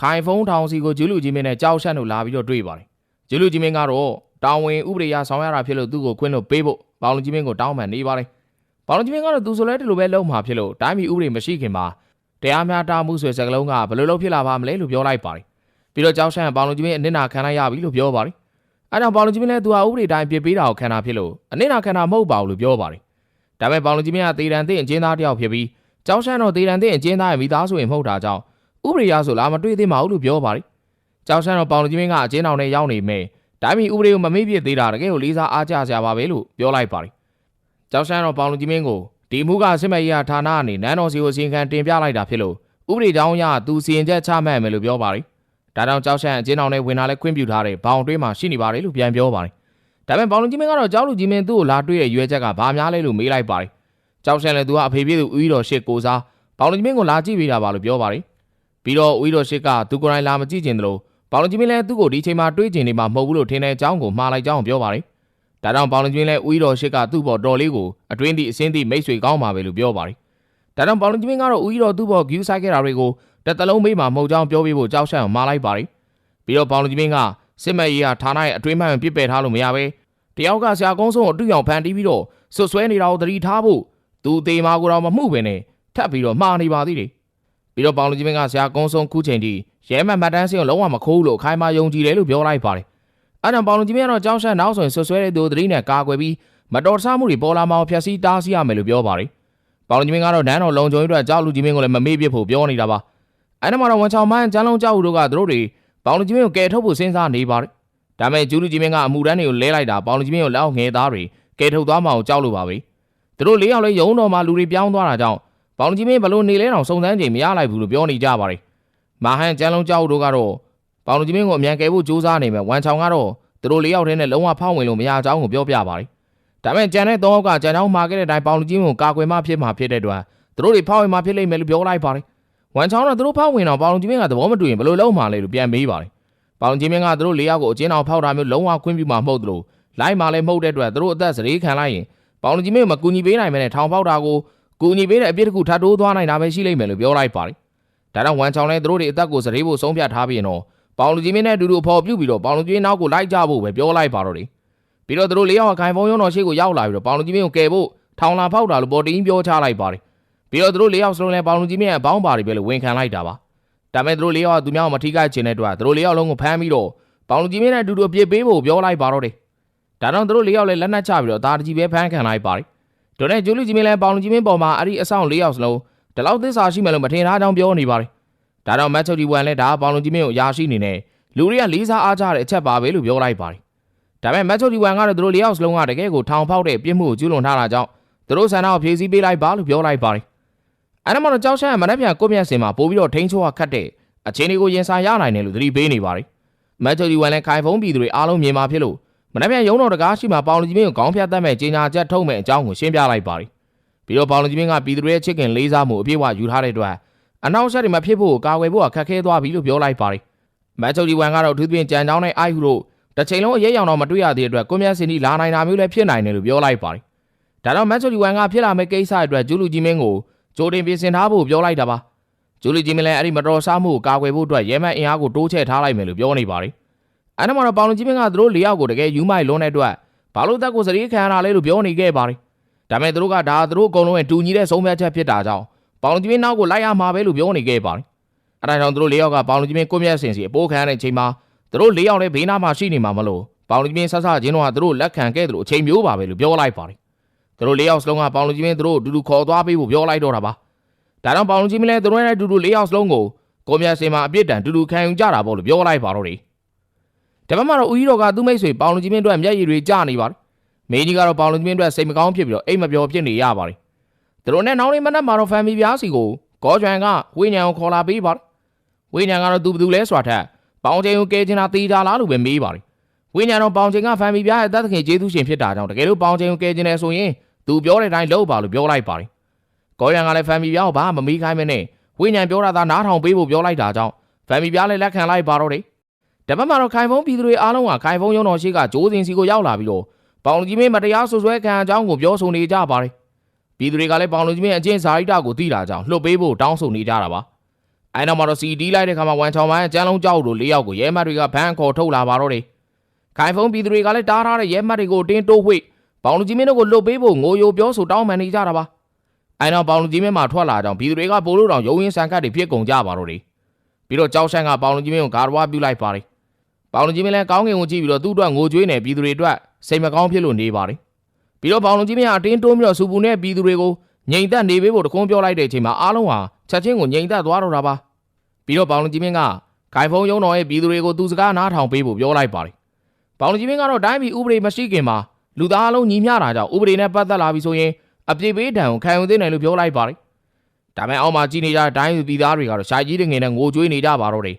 ခိုင်ဖုံးထောင်စီကိုဂျူးလူကြီးမင်းနဲ့ကြောက်ရှက်လို့လာပြီးတော့တွေ့ပါတယ်ဂျူးလူကြီးမင်းကတော့တာဝန်ဥပဒေအရဆောင်ရတာဖြစ်လို့သူ့ကိုခွင့်လို့ပေးဖို့ပေါင်လူကြီးမင်းကိုတောင်းပန်နေပါတယ်ပေါင်လူကြီးမင်းကတော့သူဆိုလဲဒီလိုပဲလုံးမှာဖြစ်လို့တိုင်းပြည်ဥပဒေမရှိခင်မှာတရားမျှတမှုဆိုတဲ့စကားလုံးကဘယ်လိုလုပ်ဖြစ်လာပါမလဲလို့ပြောလိုက်ပါတယ်ပြီးတော့ကြောက်ရှက်ကပေါင်လူကြီးမင်းအနစ်နာခံလိုက်ရပြီလို့ပြောပါတယ်အဲကြောင့်ပေါင်လူကြီးမင်းလည်းသူဟာဥပဒေတိုင်းပြစ်ပေးတာကိုခံတာဖြစ်လို့အနစ်နာခံတာမဟုတ်ပါဘူးလို့ပြောပါတယ်ဒါပေမဲ့ပေါင်လူကြီးမင်းကတေတံသိအကျဉ်းသားတစ်ယောက်ဖြစ်ပြီးကြောက်ရှက်တော့တေတံသိအကျဉ်းသားရဲ့မိသားစုဝင်မဟုတ်တာကြောင့် ဥပဒေရဆိုလားမတွေ့သေးပါဘူးလို့ပြောပါတယ်။ကြောက်ဆန်းတော့ပေါင်လူကြီးမင်းကအကျဉ်းအောင်နဲ့ရောက်နေမယ်။ဒါပေမဲ့ဥပဒေကိုမမေ့ပြစ်သေးတာတကယ်ကိုလေးစားအားကြစရာပါပဲလို့ပြောလိုက်ပါတယ်။ကြောက်ဆန်းတော့ပေါင်လူကြီးမင်းကိုဒီမှုကစစ်မရေးဌာနကနေနန်းတော်စီကိုအစီရင်ခံတင်ပြလိုက်တာဖြစ်လို့ဥပဒေကြောင်းအရသူစီရင်ချက်ချမှတ်မယ်လို့ပြောပါတယ်။ဒါကြောင့်ကြောက်ဆန်းအကျဉ်းအောင်နဲ့ဝင်လာလဲခွင့်ပြုထားတဲ့ဘောင်တွင်းမှာရှိနေပါတယ်လို့ပြန်ပြောပါတယ်။ဒါပေမဲ့ပေါင်လူကြီးမင်းကတော့ကြောက်လူကြီးမင်းသူ့ကိုလာတွေ့တဲ့ရွေးချက်ကဘာများလဲလို့မေးလိုက်ပါတယ်။ကြောက်ဆန်းလည်းသူကအဖေပြေသူဦးတော်ရှစ်ကိုစားပေါင်လူကြီးမင်းကိုလာကြည့်ပေးတာပါလို့ပြောပါတယ်။ ပြီးတော့ဦးတော်ရှိကသူကိုယ်တိုင်လာမကြည့်ကျင်တယ်လို့ပေါလုံကြီးမင်းလည်းသူ့ကိုဒီချိန်မှာတွေးကျင်နေမှာမဟုတ်ဘူးလို့ထင်တဲ့အကြောင်းကိုမှားလိုက်ကြောင်းပြောပါတယ်။ဒါကြောင့်ပေါလုံကြီးမင်းလည်းဦးတော်ရှိကသူ့ဘော်တော်လေးကိုအတွင်းသည့်အစင်းသည့်မိတ်ဆွေကောင်းပါပဲလို့ပြောပါတယ်။ဒါကြောင့်ပေါလုံကြီးမင်းကတော့ဦးတော်သူ့ဘော်ဂယူးဆိုင်ခဲ့တာတွေကိုတစ်သလုံးမေးမှာမဟုတ်ကြောင်းပြောပြဖို့ကြောက်ရှံ့မှားလိုက်ပါတယ်။ပြီးတော့ပေါလုံကြီးမင်းကစစ်မဲ့ရေးကဌာနရဲ့အတွင်းမှန်ပြစ်ပယ်ထားလို့မရပဲတယောက်ကဆရာကုန်းဆုံးကိုအတူအောင်ဖန်တီးပြီးတော့ဆွဆွဲနေတာကိုသတိထားဖို့သူသေးမာကိုတော့မမှုပဲနဲ့ထပ်ပြီးတော့မှားနေပါသေးတယ်။ ပြီးတော့ပေါင်လူကြီးမင်းကဆရာကုန်းဆုံးခုချိန်ထိရဲမှတ်မှတ်တမ်းစင်းကိုလုံးဝမခိုးဘူးလို့အခိုင်အမာယုံကြည်တယ်လို့ပြောလိုက်ပါတယ်။အဲကြောင့်ပေါင်လူကြီးမင်းကတော့ကြောင်းရှက်နောက်ဆိုရင်ဆွဆွဲတဲ့သူသတိနဲ့ကာကွယ်ပြီးမတော်တဆမှုတွေပေါ်လာမှအောင်ဖျက်ဆီးတားဆီးရမယ်လို့ပြောပါတယ်။ပေါင်လူကြီးမင်းကတော့နန်းတော်လုံခြုံရေးအတွက်ကြောက်လူကြီးမင်းကိုလည်းမမေ့ပြစ်ဖို့ပြောနေတာပါ။အဲနောက်မှာတော့ဝန်ချောင်မန်းကျန်းလုံးကြောက်ဦးတို့ကသူတို့တွေပေါင်လူကြီးမင်းကိုကယ်ထုတ်ဖို့စဉ်းစားနေပါတယ်။ဒါပေမဲ့ကျူးလူကြီးမင်းကအမှုတန်းတွေကိုလဲလိုက်တာပေါင်လူကြီးမင်းကိုလက်အောက်ငယ်သားတွေကယ်ထုတ်သွားမှအောင်ကြောက်လို့ပါပဲ။သူတို့လေးယောက်လည်းယုံတော်မှာလူတွေပြောင်းသွားတာကြောင့် ပေါင်ကြီးမင်းဘလို့နေလဲတောင်စုံစမ်းချိန်မရလိုက်ဘူးလို့ပြောနေကြပါတယ်။မာဟန်ကျန်းလုံးကြောက်တို့ကတော့ပေါင်ကြီးမင်းကိုအမြန်ကယ်ဖို့ကြိုးစားနေမယ်။ဝန်ချောင်ကတော့သူတို့လေးယောက်တည်းနဲ့လုံးဝဖောက်ဝင်လို့မရကြောင်းကိုပြောပြပါတယ်။ဒါပေမဲ့ကျန်တဲ့သုံးယောက်ကကျန်ချောင်းမှာခဲ့တဲ့အတိုင်းပေါင်ကြီးမင်းကိုကာကွယ်မှဖြစ်မှာဖြစ်တဲ့အတွက်သူတို့တွေဖောက်ဝင်မှဖြစ်လိမ့်မယ်လို့ပြောလိုက်ပါတယ်။ဝန်ချောင်ကသူတို့ဖောက်ဝင်တော့ပေါင်ကြီးမင်းကသဘောမတူရင်ဘလို့လုံးမှာလဲလို့ပြန်မေးပါတယ်။ပေါင်ကြီးမင်းကသူတို့လေးယောက်ကိုအချင်းအောင်ဖောက်တာမျိုးလုံးဝခွင့်ပြုမှာမဟုတ်သလိုလိုက်မှလည်းမဟုတ်တဲ့အတွက်သူတို့အသက်စရေခံလိုက်ရင်ပေါင်ကြီးမင်းကိုမကူညီပေးနိုင်မယ်နဲ့ထောင်ဖောက်တာကို ကူညီပေးတဲ့အပြစ်တစ်ခုထပ်တိုးသွားနိုင်တာပဲရှိလိမ့်မယ်လို့ပြောလိုက်ပါတယ်။ဒါကြောင့်ဝန်ချောင်လည်းသူတို့တွေအသက်ကိုစရေးဖို့ဆုံးဖြတ်ထားပြီးရင်တော့ပေါင်လူကြီးမင်းနဲ့အတူတူအဖော်ပြုတ်ပြီးတော့ပေါင်လူကြီးနောက်ကိုလိုက်ကြဖို့ပဲပြောလိုက်ပါတော့တယ်။ပြီးတော့သူတို့လေးယောက်ကခိုင်ဖုံရုံတော်ရှိကိုရောက်လာပြီးတော့ပေါင်လူကြီးမင်းကိုကယ်ဖို့ထောင်လာဖောက်တာလို့ပေါ်တင်းပြောချလိုက်ပါတယ်။ပြီးတော့သူတို့လေးယောက်စလုံးလည်းပေါင်လူကြီးမင်းရဲ့အပေါင်းပါတွေပဲလို့ဝန်ခံလိုက်တာပါ။ဒါပေမဲ့သူတို့လေးယောက်ကသူများကိုမထိခိုက်ချင်တဲ့အတွက်သူတို့လေးယောက်လုံးကိုဖမ်းပြီးတော့ပေါင်လူကြီးမင်းနဲ့အတူတူအပြစ်ပေးဖို့ပြောလိုက်ပါတော့တယ်။ဒါကြောင့်သူတို့လေးယောက်လည်းလက်နက်ချပြီးတော့ဒါတကြီးပဲဖမ်းခံလိုက်ပါတယ်။ တို့နဲ့ဂျူလီဂျီမင်းလည်းပေါင်လူကြီးမင်းပေါ်မှာအဲ့ဒီအဆောင်၄ယောက်စလုံးဒီလောက်သစ္စာရှိမယ်လို့မထင်ထားကြောင်းပြောနေပါတယ်။ဒါတော့မတ်ချုပ်ဒီဝန်လည်းဒါကပေါင်လူကြီးမင်းကိုအရာရှိနေနဲ့လူတွေကလေးစားအားကြတဲ့အချက်ပါပဲလို့ပြောလိုက်ပါတယ်။ဒါပေမဲ့မတ်ချုပ်ဒီဝန်ကတော့တို့၄ယောက်စလုံးကတကယ်ကိုထောင်ဖောက်တဲ့ပြစ်မှုကိုကျူးလွန်ထားတာကြောင့်တို့ဆန္ဒကိုဖြည့်ဆည်းပေးလိုက်ပါလို့ပြောလိုက်ပါတယ်။အဲ့ဒါမှတော့ကြောက်ရှမ်းမနှက်ပြန်ကိုမြတ်စင်မှာပို့ပြီးတော့ထိန်းချိုးရခတ်တဲ့အခြေအနေကိုရင်ဆိုင်ရနိုင်တယ်လို့သတိပေးနေပါတယ်။မတ်ချုပ်ဒီဝန်လည်းခိုင်ဖုံးပြည်သူတွေအားလုံးမြင်မှာဖြစ်လို့ မနှက်ပြန်ရုံးတော်တကားရှိမှာပေါင်လူကြီးမင်းကိုခေါင်းဖြတ်တတ်မဲ့ကြီးညာချက်ထုတ်မဲ့အကြောင်းကိုရှင်းပြလိုက်ပါတယ်။ပြီးတော့ပေါင်လူကြီးမင်းကပြည်သူတွေရဲ့ချစ်ခင်လေးစားမှုအပြည့်အဝယူထားတဲ့အတွက်အနောက်ဆက်တွေမဖြစ်ဖို့ကာကွယ်ဖို့ခက်ခဲသွားပြီလို့ပြောလိုက်ပါတယ်။မတ်ချုပ်ဒီဝန်ကတော့အထူးသဖြင့်ကြံချောင်းနဲ့အိုက်ဟုတို့တစ်ချိန်လုံးအရေးရောင်တော့မတွေ့ရသေးတဲ့အတွက်ကွန်မြတ်စင်တီလာနိုင်တာမျိုးလည်းဖြစ်နိုင်တယ်လို့ပြောလိုက်ပါတယ်။ဒါတော့မတ်ချုပ်ဒီဝန်ကဖြစ်လာမယ့်ကိစ္စအတွက်ဂျူလူကြီးမင်းကိုကြိုတင်ပြင်ဆင်ထားဖို့ပြောလိုက်တာပါ။ဂျူလူကြီးမင်းလည်းအဲ့ဒီမတော်ဆမှုကိုကာကွယ်ဖို့အတွက်ရဲမတ်အင်အားကိုတိုးချဲ့ထားလိုက်မယ်လို့ပြောနေပါတယ်။ အဲ့ဒါမှတော့ပေါင်လူကြီးမင်းကသူတို့၄ယောက်ကိုတကယ်ယူမိုက်လွန်းတဲ့အတွက်ဘာလို့တက်ကိုစရီးခံရတာလဲလို့ပြောနေခဲ့ပါတယ်။ဒါပေမဲ့သူတို့ကဒါသူတို့အကုန်လုံးရဲ့တူညီတဲ့ဆုံးဖြတ်ချက်ဖြစ်တာကြောင့်ပေါင်လူကြီးမင်းနောက်ကိုလိုက်ရမှာပဲလို့ပြောနေခဲ့ပါတယ်။အဲဒါကြောင့်သူတို့၄ယောက်ကပေါင်လူကြီးမင်းကိုမြတ်စင်စီအပိုးခံရတဲ့ချိန်မှာသူတို့၄ယောက်လည်းဘေးနားမှာရှိနေမှာမလို့ပေါင်လူကြီးမင်းဆဆချင်းတော့ကသူတို့လက်ခံခဲ့တယ်လို့အချိန်မျိုးပါပဲလို့ပြောလိုက်ပါတယ်။သူတို့၄ယောက်စလုံးကပေါင်လူကြီးမင်းသူတို့အတူတူခေါ်သွားပေးဖို့ပြောလိုက်တော့တာပါ။ဒါကြောင့်ပေါင်လူကြီးမင်းလည်းသူတို့နဲ့အတူတူ၄ယောက်စလုံးကိုကိုမြတ်စင်မှာအပြစ်ဒဏ်တူတူခံယူကြတာပေါ့လို့ပြောလိုက်ပါတော့တယ်။ ဒါပေမဲ့တော့ဦးကြီးတော်ကသူ့မိတ်ဆွေပေါင်လူကြီးမင်းတို့မျက်ရည်တွေကျနေပါတယ်။မင်းကြီးကတော့ပေါင်လူကြီးမင်းတို့စိတ်မကောင်းဖြစ်ပြီးတော့အိမ်မပျော်ဖြစ်နေရပါတယ်။သူတို့နဲ့နောက်နေ့မနက်မှာတော့ဖန်မီပြားစီကိုကောကျွမ်ကဝိညာဉ်ကိုခေါ်လာပေးပါတယ်ဝိညာဉ်ကတော့သူဘယ်သူလဲဆိုတာထက်ပေါင်ချိန်ကိုကဲချင်တာတေးကြလားလို့ပဲမေးပါတယ်ဝိညာဉ်တော်ပေါင်ချိန်ကဖန်မီပြားရဲ့တတ်သခင်ကျေးဇူးရှင်ဖြစ်တာကြောင့်တကယ်လို့ပေါင်ချိန်ကိုကဲချင်တယ်ဆိုရင်သူပြောတဲ့အတိုင်းလုပ်ပါလို့ပြောလိုက်ပါတယ်ကောရန်ကလည်းဖန်မီပြားကိုဘာမှမမေးခိုင်းမနဲ့ဝိညာဉ်ပြောတာသာနားထောင်ပေးဖို့ပြောလိုက်တာကြောင့်ဖန်မီပြားလည်းလက်ခံလိုက်ပါတော့တယ် တပတ်မှာတော့ခိုင်ဖုံးပြည်သူတွေအားလုံးကခိုင်ဖုံးရုံတော်ရှိကဂျိုးစင်စီကိုရောက်လာပြီးတော့ပေါင်လူကြီးမင်းမတရားဆွဆွဲခံအကြောင်းကိုပြောဆိုနေကြပါတယ်ပြည်သူတွေကလည်းပေါင်လူကြီးမင်းအချင်းစာရိတကိုသိတာကြောင့်လှုပ်ပေးဖို့တောင်းဆိုနေကြတာပါအဲနောက်မှာတော့စီဒီလိုက်တဲ့ခါမှာဝန်ချောင်မိုင်းအကျန်းလုံးကြောက်တို့၄ယောက်ကိုရဲမတ်တွေကဖမ်းခေါ်ထုတ်လာပါတော့တယ်ခိုင်ဖုံးပြည်သူတွေကလည်းတားထားတဲ့ရဲမတ်တွေကိုတင်းတိုးဝှေ့ပေါင်လူကြီးမင်းတို့ကိုလှုပ်ပေးဖို့ငိုယိုပြောဆိုတောင်းပန်နေကြတာပါအဲနောက်ပေါင်လူကြီးမင်းမှာထွက်လာကြောင်းပြည်သူတွေကပို့လို့တောင်ရုံရင်းဆန်ခတ်တွေဖြစ်ကုန်ကြပါတော့တယ်ပြီးတော့ကြောက်ဆိုင်ကပေါင်လူကြီးမင်းကိုဂါရဝါပြုလိုက်ပါတယ် ပေါင်လူကြီးမင်းလည်းကောင်းကင်ကိုကြည့်ပြီးတော့သူ့အတွက်ငိုကြွေးနေပြည်သူတွေအတွက်စိတ်မကောင်းဖြစ်လို့နေပါတယ်ပြီးတော့ပေါင်လူကြီးမင်းကအတင်းတိုးပြီးတော့စူပူနဲ့ပြည်သူတွေကိုငြိမ်သက်နေပေးဖို့တကုံးပြောလိုက်တဲ့အချိန်မှာအားလုံးဟာချက်ချင်းကိုငြိမ်သက်သွားတော့တာပါပြီးတော့ပေါင်လူကြီးမင်းကခိုင်ဖုံးရုံတော်ရဲ့ပြည်သူတွေကိုသူစကားနားထောင်ပေးဖို့ပြောလိုက်ပါတယ်ပေါင်လူကြီးမင်းကတော့တိုင်းပြည်ဥပဒေမရှိခင်မှာလူသားအလုံးညီမျှတာကြောင့်ဥပဒေနဲ့ပတ်သက်လာပြီဆိုရင်အပြစ်ပေးတံကိုခံယူသင့်တယ်လို့ပြောလိုက်ပါတယ်ဒါပေမဲ့အောက်မှာကြီးနေကြတဲ့တိုင်းပြည်သားတွေကတော့ရှာကြီးတွေငင်နဲ့ငိုကြွေးနေကြပါတော့တယ်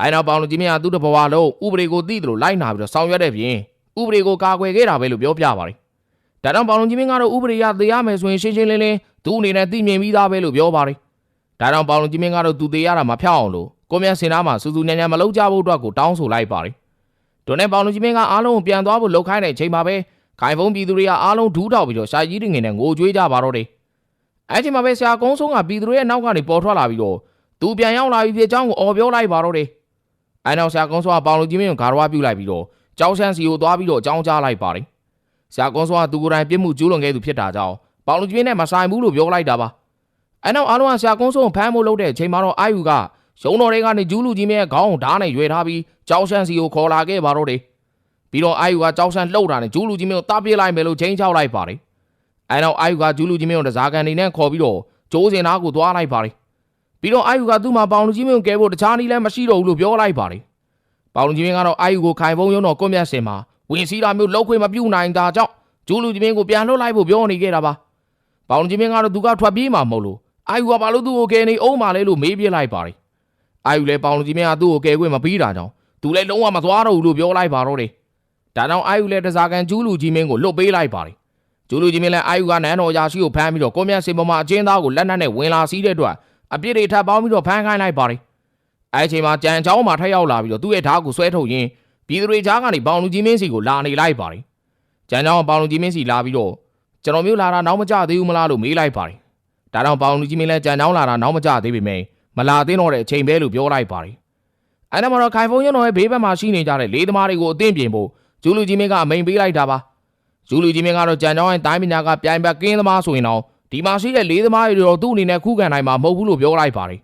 အဲနောက်ပေါင်လူကြီးမင်းကသူ့တဘဝလုံးဥပဒေကိုသိတယ်လို့လိုက်နာပြီးတော့ဆောင်ရွက်တဲ့ပြင်ဥပဒေကိုကာကွယ်ခဲ့တာပဲလို့ပြောပြပါတယ်ဒါကြောင့်ပေါင်လူကြီးမင်းကတော့ဥပဒေရသေးရမယ်ဆိုရင်ရှင်းရှင်းလင်းလင်းသူ့အနေနဲ့သိမြင်ပြီးသားပဲလို့ပြောပါတယ်ဒါကြောင့်ပေါင်လူကြီးမင်းကတော့သူသေးရတာမဖြောက်အောင်လို့ကိုမြတ်စင်သားမှာစူးစူးညံ့ညံ့မလုပ်ကြဖို့အတွက်ကိုတောင်းဆိုလိုက်ပါတယ်ဒိုနဲ့ပေါင်လူကြီးမင်းကအားလုံးကိုပြန်သွားဖို့လှုပ်ခိုင်းတဲ့အချိန်မှာပဲခိုင်ဖုံးပြည်သူတွေကအားလုံးဒူးထောက်ပြီးတော့ရှာကြီးတွေငင်နဲ့ငိုကြွေးကြပါတော့တယ်အဲချိန်မှာပဲဆရာကုန်းဆုံးကပြည်သူတွေရဲ့နောက်ကနေပေါ်ထွက်လာပြီးတော့သူပြန်ရောက်လာပြီးဖြစ်ကြောင်းကိုអော်ပြောလိုက်ပါတော့တယ် အဲနောက်ဆရာကုန်းဆုံးကပေါင်လူကြီးမင်းကိုဂါရဝပြုလိုက်ပြီးတော့ကြောက်ရှမ်းစီကိုသွားပြီးတော့အကြောင်းကြားလိုက်ပါတယ်ဆရာကုန်းဆုံးကသူကိုယ်တိုင်ပြစ်မှုကျူးလွန်ခဲ့သူဖြစ်တာကြောင့်ပေါင်လူကြီးမင်းနဲ့မဆိုင်ဘူးလို့ပြောလိုက်တာပါအဲနောက်အားလုံးကဆရာကုန်းဆုံးကိုဖမ်းဖို့လုပ်တဲ့အချိန်မှာတော့အာယူကရုံတော်တွေကနေဂျူးလူကြီးမင်းရဲ့ခေါင်းကိုဓာတ်နဲ့ရွေထားပြီးကြောက်ရှမ်းစီကိုခေါ်လာခဲ့ပါတော့တယ်ပြီးတော့အာယူကကြောက်ဆန်းလှုပ်တာနဲ့ဂျူးလူကြီးမင်းကိုတားပြေးလိုက်မယ်လို့ချိန်ချောက်လိုက်ပါတယ်။အဲနောက်အာယူကဂျူးလူကြီးမင်းကိုတစားကန်နေနဲ့ခေါ်ပြီးတော့ကျိုးစင်သားကိုသွားလိုက်ပါတယ်။ ပြီးတော့အာယူကသူ့မှာပေါင်လူကြီးမင်းကိုကဲဖို့တခြားနည်းလည်းမရှိတော့ဘူးလို့ပြောလိုက်ပါတယ်။ပေါင်လူကြီးမင်းကတော့အာယူကိုခိုင်ဖုံးရုံတော့ကွန်မြတ်စင်မှာဝင်စီးတာမျိုးလောက်ခွင့်မပြုနိုင်တာကြောင့်ဂျူးလူကြီးမင်းကိုပြန်လွှတ်လိုက်ဖို့ပြောနေခဲ့တာပါ။ပေါင်လူကြီးမင်းကတော့သူကထွက်ပြေးမှာမဟုတ်လို့အာယူကဘာလို့သူ့ကိုကယ်နေအောင်ပါလဲလို့မေးပြလိုက်ပါတယ်။အာယူလည်းပေါင်လူကြီးမင်းကသူ့ကိုကယ်ခွင့်မပေးတာကြောင့်သူလည်းလုံးဝမသွားတော့ဘူးလို့ပြောလိုက်ပါတော့တယ်။ဒါကြောင့်အာယူလည်းတစားကန်ကျူးလူကြီးမင်းကိုလွတ်ပေးလိုက်ပါတယ်။ကျူးလူကြီးမင်းလည်းအာယူကနန်းတော်ရာရှိကိုဖမ်းပြီးတော့ကွန်မြတ်စင်ပေါ်မှာအကျဉ်းသားကိုလက်နက်နဲ့ဝင်လာစီးတဲ့အတွက် အပြစ်တွေထပ်ပေါင်းပြီးတော့ဖမ်းခိုင်းလိုက်ပါတယ်။အဲအချိန်မှာကြံချောင်းမှာထက်ရောက်လာပြီးတော့သူ့ရဲ့ဓာတ်ကိုဆွဲထုတ်ရင်းပြည်သူတွေကြားကနေပေါင်လူကြီးမင်းစီကိုလာနေလိုက်ပါတယ်။ကြံချောင်းပေါင်လူကြီးမင်းစီလာပြီးတော့ကျွန်တော်မျိုးလာတာနောက်မကြသေးဘူးမလားလို့မေးလိုက်ပါတယ်။ဒါကြောင့်ပေါင်လူကြီးမင်းလည်းကြံချောင်းလာတာနောက်မကြသေးပေမဲ့မလာသေးတော့တဲ့အချိန်ပဲလို့ပြောလိုက်ပါတယ်။အဲနောက်မှာတော့ခိုင်ဖုံးရုံတော်ရဲ့ဘေးဘက်မှာရှိနေကြတဲ့လေးသမားတွေကိုအသင့်ပြင်ဖို့ဂျူလူကြီးမင်းကအမိန်ပေးလိုက်တာပါဂျူလူကြီးမင်းကတော့ကြံကြောင်းရဲ့တိုင်းပညာကပြိုင်ဘက်ကင်းသမားဆိုရင်တော့ ဒီမှာရှိတဲ့လေးသမားတွေတော့သူ့အနေနဲ့ခုခံနိုင်မှာမဟုတ်ဘူးလို့ပြောလိုက်ပါတယ်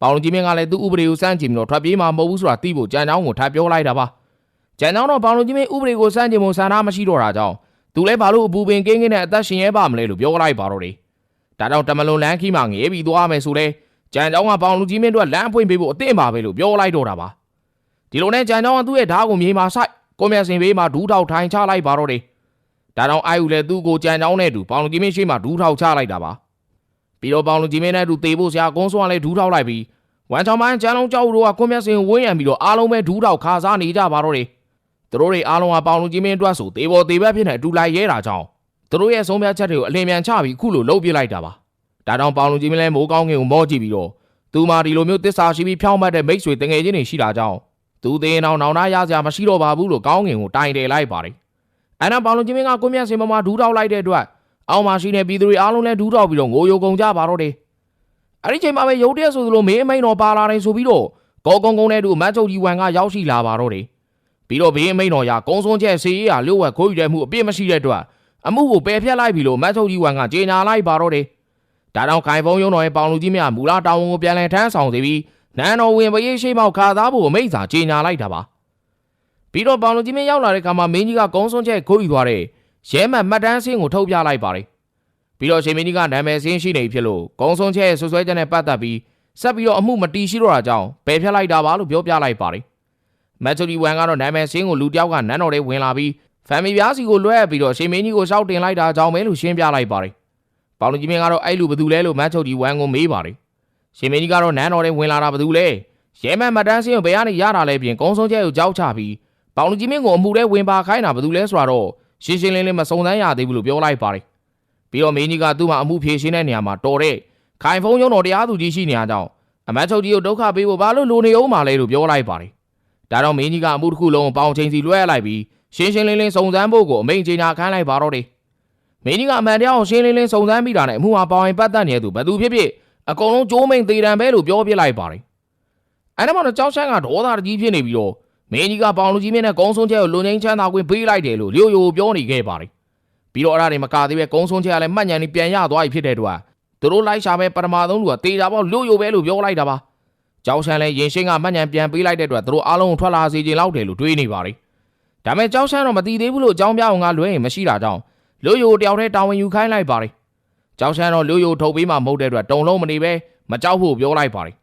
ပေါင်လူကြီးမင်းကလည်းသူ့ဥပဒေကိုစန့်ကျင်ပြီးတော့ထွက်ပြေးမှာမဟုတ်ဘူးဆိုတာသိဖို့ကြံကြောင်းကိုထပ်ပြောလိုက်တာပါကြံကြောင်းတော့ပေါင်လူကြီးမင်းဥပဒေကိုစန့်ကျင်ဖို့ဆန္ဒမရှိတော့တာကြောင့်သူလည်းဘာလို့အပူပင်ကင်းကင်းနဲ့အသက်ရှင်ရဲပါမလဲလို့ပြောလိုက်ပါတော့တယ်ဒါကြောင့်တမလွန်လန်းခီမှာငေးပြီးသွားမယ်ဆိုလဲကြံကြောင်းကပေါင်လူကြီးမင်းတို့လမ်းဖွင့်ပေးဖို့အသင့်ပါပဲလို့ပြောလိုက်တော့တာပါဒီလိုနဲ့ကြံကြောင်းကသူ့ရဲ့ဓာတ်ကိုမြေမှာစိုက်ကိုမြတ်စင်ဘေးမှာဒူးထောက်ထိုင်ချလိုက်ပါတော့တယ် ဒါကြောင့်အာယူလည်းသူ့ကိုကြံကြောင်းနဲ့တူပေါင်လူကြီးမင်းရှိမှဒူးထောက်ချလိုက်တာပါပြီးတော့ပေါင်လူကြီးမင်းနဲ့တူတေဖို့ဆရာကုန်းစွမ်းလည်းဒူးထောက်လိုက်ပြီးဝမ်ချောင်းမိုင်းကျန်းလုံးကြောက်တို့ကကိုမြတ်စင်ဝင်းရံပြီးတော့အားလုံးပဲဒူးထောက်ခါစားနေကြပါတော့တယ်သူတို့တွေအားလုံးကပေါင်လူကြီးမင်းအတွက်ဆိုတေပေါ်တေဘက်ဖြစ်နေအတူလိုက်ရဲတာကြောင့်သူတို့ရဲ့ဆုံးဖြတ်ချက်တွေကိုအလင်းမြန်ချပြီးခုလိုလှုပ်ပြလိုက်တာပါဒါကြောင့်ပေါင်လူကြီးမင်းလည်းမိုးကောင်းငင်ကိုမော့ကြည့်ပြီးတော့သူမှဒီလိုမျိုးတစ္ဆာရှိပြီးဖြောင်းမှတ်တဲ့မိတ်ဆွေတငယ်ချင်းတွေရှိတာကြောင့်သူသေးအောင်နောင်နာရစရာမရှိတော့ပါဘူးလို့ကောင်းငင်ကိုတိုင်တယ်လိုက်ပါတယ်။ အဲနောက်ပေါင်လုံးချင်းမင်းကကိုမြတ်စင်မမဒူးထောက်လိုက်တဲ့အတွက်အောက်မှာရှိနေပြည်သူတွေအားလုံးလည်းဒူးထောက်ပြီးတော့ငိုယိုကုန်ကြပါတော့တယ်။အဲဒီချိန်မှာပဲရုတ်တရက်ဆိုသလိုမင်းအမိန်တော်ပါလာတယ်ဆိုပြီးတော့ကောကုန်းကုန်းနဲ့တူမတ်ချုပ်ကြီးဝမ်ကရောက်ရှိလာပါတော့တယ်။ပြီးတော့ဘေးအမိန်တော်ရကုန်းစွန်းချက်စီးရလျှို့ဝက်ခိုးယူတဲ့မှုအပြစ်မရှိတဲ့အတွက်အမှုကိုပယ်ဖျက်လိုက်ပြီလို့မတ်ချုပ်ကြီးဝမ်ကကြေညာလိုက်ပါတော့တယ်။ဒါကြောင့်ခိုင်ဖုံးရုံတော်ရဲ့ပေါင်လူကြီးများမူလာတောင်ဝန်ကိုပြန်လည်ထမ်းဆောင်စေပြီးနန်းတော်ဝင်ပရိရှိမောက်ခါသားဖို့အမိန့်စာကြေညာလိုက်တာပါ ပြီးတော့ပေါင်လူကြီးမင်းရောက်လာတဲ့ခါမှာမင်းကြီးကကုန်းစွန်းချက်ခိုးယူသွားတဲ့ရဲမှတ်မှတ်တမ်းစင်းကိုထုတ်ပြလိုက်ပါတယ်ပြီးတော့ရှင်မင်းကြီးကနာမည်စင်းရှိနေဖြစ်လို့ကုန်းစွန်းချက်ဆွဆွဲချက်နဲ့ပတ်သက်ပြီးဆက်ပြီးတော့အမှုမတီးရှိတော့တာကြောင့်ပယ်ဖျက်လိုက်တာပါလို့ပြောပြလိုက်ပါတယ်မက်ချူရီဝန်ကတော့နာမည်စင်းကိုလူတယောက်ကနန်းတော်ထဲဝင်လာပြီးဖမ်မီပြားစီကိုလွှဲပြီးတော့ရှင်မင်းကြီးကိုရှောက်တင်လိုက်တာကြောင့်ပဲလို့ရှင်းပြလိုက်ပါတယ်ပေါင်လူကြီးမင်းကတော့အဲ့လူဘသူလဲလို့မက်ချူရီဝန်ကိုမေးပါတယ်ရှင်မင်းကြီးကတော့နန်းတော်ထဲဝင်လာတာဘသူလဲရဲမန်မတန်းစင်းကိုဘယ်ကနေရတာလဲပြင်ကုန်းဆုံးကျဲကိုကြောက်ချပြီး ပေါင်လူကြီးမင်းကိုအမှုထဲဝင်ပါခိုင်းတာဘာလို့လဲဆိုတော့ရှင်းရှင်းလင်းလင်းမစုံစမ်းရသေးဘူးလို့ပြောလိုက်ပါတယ်ပြီးတော့မင်းကြီးကသူ့မှာအမှုဖြေရှင်းတဲ့နေရာမှာတော်တဲ့ခိုင်ဖုံးရုံတော်တရားသူကြီးရှိနေရကြောင်းအမတ်ချုပ်ကြီးကိုဒုက္ခပေးဖို့ဘာလို့လိုနေအောင်မလဲလို့ပြောလိုက်ပါတယ်ဒါတော့မင်းကြီးကအမှုတစ်ခုလုံးကိုပေါင်ချိန်စီလွှဲလိုက်ပြီးရှင်းရှင်းလင်းလင်းစုံစမ်းဖို့ကိုအမိန့်ကြေညာခိုင်းလိုက်ပါတော့တယ်မင်းကြီးကအမှန်တရားကိုရှင်းလင်းလင်းစုံစမ်းပြီးတာနဲ့အမှုဟာပေါင်ရင်ပတ်သက်နေတဲ့သူဘယ်သူဖြစ်ဖြစ်အကုန်လုံးကြိုးမိန်သေးတံပဲလို့ပြောပြလိုက်ပါတယ်အဲ့ဒါမှတော့ကြောက်ရှမ်းကဒေါသတကြီးဖြစ်နေပြီးတော့ မင်းကြီးကပေါင်လူကြီးမြင့်နဲ့ကုန်းဆုံးချက်ကိုလွန်ငင်းချမ်းသာခွင့်ပေးလိုက်တယ်လို့လျို့ယိုပြောနေခဲ့ပါတယ်ပြီးတော့အဲ့ဒါတွေမကသေးပဲကုန်းဆုံးချက်ကလည်းမှတ်ညံနေပြန်ရသွားပြီဖြစ်တဲ့အတွက်သူတို့လိုက်ရှာမဲ့ပထမဆုံးလူကတေချာပေါက်လျို့ယိုပဲလို့ပြောလိုက်တာပါကြောက်ရှမ်းလည်းရင်ရှင်းကမှတ်ညံပြန်ပေးလိုက်တဲ့အတွက်သူတို့အားလုံးကိုထွက်လာစေခြင်းလောက်တယ်လို့တွေးနေပါတယ်ဒါပေမဲ့ကြောက်ရှမ်းတော့မတည်သေးဘူးလို့အကြောင်းပြအောင်ကလွဲရင်မရှိတာကြောင့်လျို့ယိုတယောက်တည်းတာဝန်ယူခိုင်းလိုက်ပါတယ်ကြောက်ရှမ်းတော့လျို့ယိုထုတ်ပေးမှမဟုတ်တဲ့အတွက်တုံလုံးမနေပဲမကြောက်ဖို့ပြောလိုက်ပါတယ်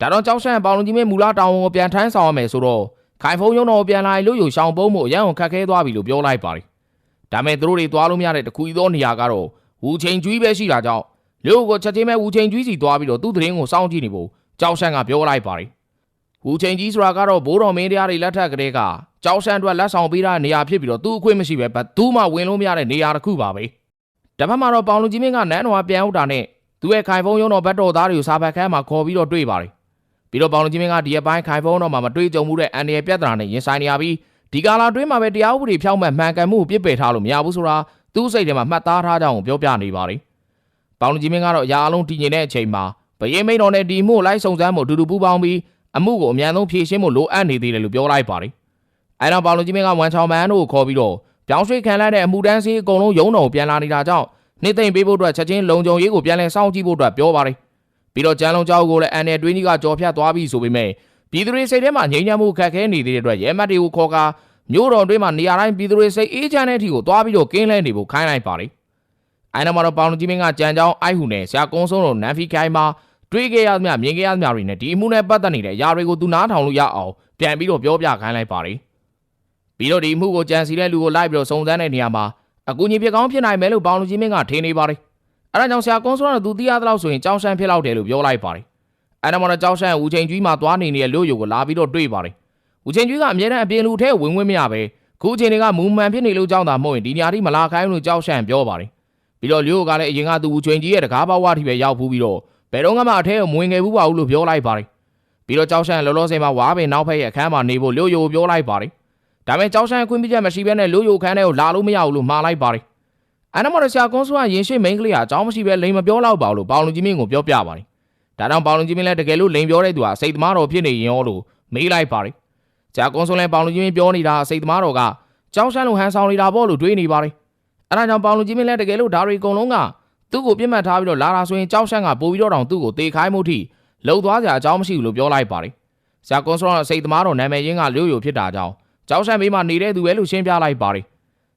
ဒါတော့ကြောက်ရှမ်းပေါင်လူကြီးမင်းမူလာတာဝန်ကိုပြန်ထမ်းဆောင်ရမယ်ဆိုတော့ ခိုင်ဖုံရုံတော်ပြန်လာလို့ယူရှောင်းပုံးမှုအရန်ကိုခက်ခဲသွားပြီလို့ပြောလိုက်ပါတယ်။ဒါမဲ့သူတို့တွေသွားလို့မရတဲ့တခုသောနေရာကတော့ဝူချိန်ကျွီးပဲရှိတာကြောင့်မြို့ကိုချက်ချင်းပဲဝူချိန်ကျွီးစီသွားပြီးတော့သူ့သတင်းကိုစောင့်ကြည့်နေဖို့ကြောက်ရှန်ကပြောလိုက်ပါတယ်။ဝူချိန်ကြီးဆိုတာကတော့ဘိုးတော်မင်းတရားတွေလက်ထက်ကလေးကကြောက်ရှန်အတွက်လက်ဆောင်ပေးတဲ့နေရာဖြစ်ပြီးတော့သူ့အခွင့်မရှိပဲဘသူမှဝင်လို့မရတဲ့နေရာတစ်ခုပါပဲ။တပတ်မှာတော့ပေါင်လူကြီးမင်းကနန်းတော်ပြန်ဟုတ်တာနဲ့သူ့ရဲ့ခိုင်ဖုံရုံတော်ဘတ်တော်သားတွေကိုစာဖတ်ခန်းမှာခေါ်ပြီးတော့တွေ့ပါတယ်။ ပြီးတော့ပေါင်လူကြီးမင်းကဒီအပိုင်းခိုင်ဖုံးတော့မှမတွေးကြုံမှုတဲ့အန်ဒီရဲ့ပြဿနာနဲ့ရင်ဆိုင်နေရပြီးဒီကာလာတွင်းမှာပဲတရားဥပဒေဖြောင်းမှတ်မှန်ကန်မှုကိုပြစ်ပယ်ထားလို့မရဘူးဆိုတာသူ့စိတ်ထဲမှာမှတ်သားထားကြအောင်ပြောပြနေပါတယ်။ပေါင်လူကြီးမင်းကတော့အရာအလုံးတည်ငြိမ်တဲ့အချိန်မှာဘရင်မိန်တော်နဲ့ဒီမှုကိုလိုက်စုံစမ်းမှုအတူတူပူးပေါင်းပြီးအမှုကိုအမြန်ဆုံးဖြေရှင်းဖို့လိုအပ်နေသေးတယ်လို့ပြောလိုက်ပါတယ်။အဲတော့ပေါင်လူကြီးမင်းကဝန်ချောင်မန်တို့ကိုခေါ်ပြီးတော့ပြောင်းရွှေ့ခံလိုက်တဲ့အမှုတန်းစီအကုန်လုံးရုံးတော်ကိုပြန်လာနေတာကြောင့်နေသိမ့်ပေးဖို့အတွက်ချက်ချင်းလုံခြုံရေးကိုပြန်လည်စောင့်ကြည့်ဖို့အတွက်ပြောပါတယ်။ ပြီးတော့ကျန်းလုံးကြောက်ကိုလည်းအန်နယ်တွင်းကြီးကကြော်ဖြတ်သွားပြီဆိုပေမဲ့ပြည်သူတွေစိတ်ထဲမှာငြိမ်းချမ်းမှုခက်ခဲနေသေးတဲ့အတွက်ရဲမတ်တွေကိုခေါ်ကာမြို့တော်တွင်းမှာနေရာတိုင်းပြည်သူတွေစိတ်အေးချမ်းတဲ့အထိကိုသွားပြီးတော့ကင်းလဲနေဖို့ခိုင်းလိုက်ပါလေ။အဲနောက်မှာတော့ပေါင်လူကြီးမင်းကကြံကြောင်းအိုက်ဟူနဲ့ဆရာကုန်းစုံတို့နန်ဖီခိုင်မှာတွေးခဲ့ရသမျှမြင်ခဲ့ရသမျှတွေနဲ့ဒီအမှုနဲ့ပတ်သက်နေတဲ့အရာတွေကိုသူနားထောင်လို့ရအောင်ပြန်ပြီးတော့ပြောပြခိုင်းလိုက်ပါလေ။ပြီးတော့ဒီအမှုကိုကြံစီတဲ့လူကိုလိုက်ပြီးတော့စုံစမ်းတဲ့နေရာမှာအကူအညီဖြစ်ကောင်းဖြစ်နိုင်မယ်လို့ပေါင်လူကြီးမင်းကထင်နေပါလေ။ အဲဒါကြောင့်ဆရာကွန်ဆိုတော့သူသိရသလောက်ဆိုရင်ကြောင်းရှမ်းဖြစ်လောက်တယ်လို့ပြောလိုက်ပါတယ်။အဲဒါမှတော့ကြောင်းရှမ်းဦးချိန်ကျွီးမှာသွားနေနေတဲ့လို့ယိုကိုလာပြီးတော့တွေ့ပါတယ်။ဦးချိန်ကျွီးကအမြဲတမ်းအပြင်လူထဲဝင်ဝင်မရပဲခုအချိန်တွေကမူမှန်ဖြစ်နေလို့ကြောင်းတာမဟုတ်ရင်ဒီညအထိမလာခိုင်းလို့ကြောင်းရှမ်းပြောပါတယ်။ပြီးတော့လူကလည်းအရင်ကသူဦးချိန်ကြီးရဲ့တကားပေါဝါထိပဲရောက်ဖူးပြီးတော့ဘယ်တော့မှအထဲကိုမဝင်ခဲ့ဘူးပါဘူးလို့ပြောလိုက်ပါတယ်။ပြီးတော့ကြောင်းရှမ်းလောလောဆယ်မှာဝါပင်နောက်ဖက်ရဲ့အခန်းမှာနေဖို့လူယိုပြောလိုက်ပါတယ်။ဒါပေမဲ့ကြောင်းရှမ်းအခွင့်ပြချက်မရှိဘဲနဲ့လူယိုခန်းထဲကိုလာလို့မရဘူးလို့မှားလိုက်ပါတယ်။ အဲ့နမော်ဆရာကွန်ဆူကရင်ရှိမိန်ကလေးကအကြောင်းမရှိပဲလိန်မပြောတော့ပါဘူးလို့ပေါင်လူကြီးမင်းကိုပြောပြပါတယ်။ဒါကြောင့်ပေါင်လူကြီးမင်းလည်းတကယ်လို့လိန်ပြောတဲ့သူဟာစိတ်သမားတော်ဖြစ်နေရင်ရောလို့မေးလိုက်ပါတယ်။ဆရာကွန်ဆူလည်းပေါင်လူကြီးမင်းပြောနေတာစိတ်သမားတော်ကကြောင်းရှမ်းလိုဟန်ဆောင်နေတာပေါ့လို့တွေးနေပါတယ်။အဲ့ဒါကြောင့်ပေါင်လူကြီးမင်းလည်းတကယ်လို့ဓာရီအကုန်လုံးကသူ့ကိုပြစ်မှတ်ထားပြီးတော့လာတာဆိုရင်ကြောင်းရှမ်းကပို့ပြီးတော့တောင်သူ့ကိုတေခိုင်းမှုထိလှုပ်သွားကြအကြောင်းမရှိဘူးလို့ပြောလိုက်ပါတယ်။ဆရာကွန်ဆူကစိတ်သမားတော်နာမည်ရင်းကလျို့ယိုဖြစ်တာကြောင့်ကြောင်းရှမ်းဘေးမှာနေတဲ့သူပဲလို့ရှင်းပြလိုက်ပါတယ်။